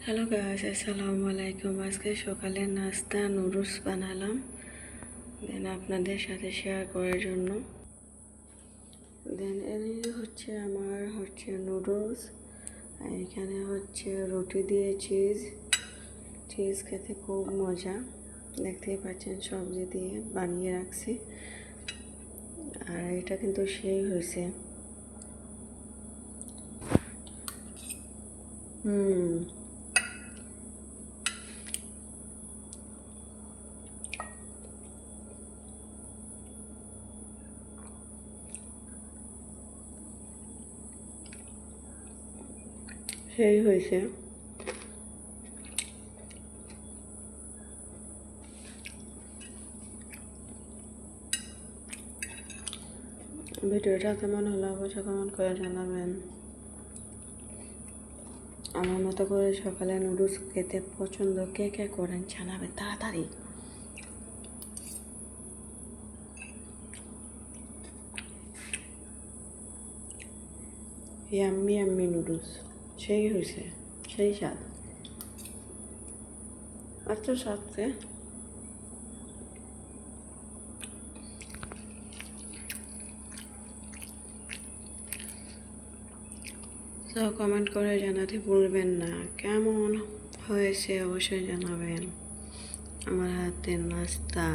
Hello গাছ আসসালামু আলাইকুম আজকে সকালে নাস্তা নুডলস বানালাম। দেন আপনাদের সাথে শেয়ার করার জন্য। দেন এই হচ্ছে আমার হচ্ছে নুডলস আর এখানে হচ্ছে রুটি দিয়ে চিজ চিজ খেতে খুব মজা। দেখতেই পাচ্ছেন সবজি দিয়ে বানিয়ে রাখছি। আর এটা কিন্তু সেই হয়েছে। হুম। সেই হয়েছে ভিডিওটা কেমন হলো অবশ্যই কমেন্ট করে জানাবেন আমার মতো করে সকালে নুডলস খেতে পছন্দ কে কে করেন জানাবেন তাড়াতাড়ি। ইয়াম্মি ইয়াম্মি নুডলস সেই হয়েছে, সেই স্বাদ। এত স্বাদকে তো কমেন্ট করে জানাতে ভুলবেন না। কেমন হয়েছে অবশ্যই জানাবেন। আমার হাতের নাস্তা।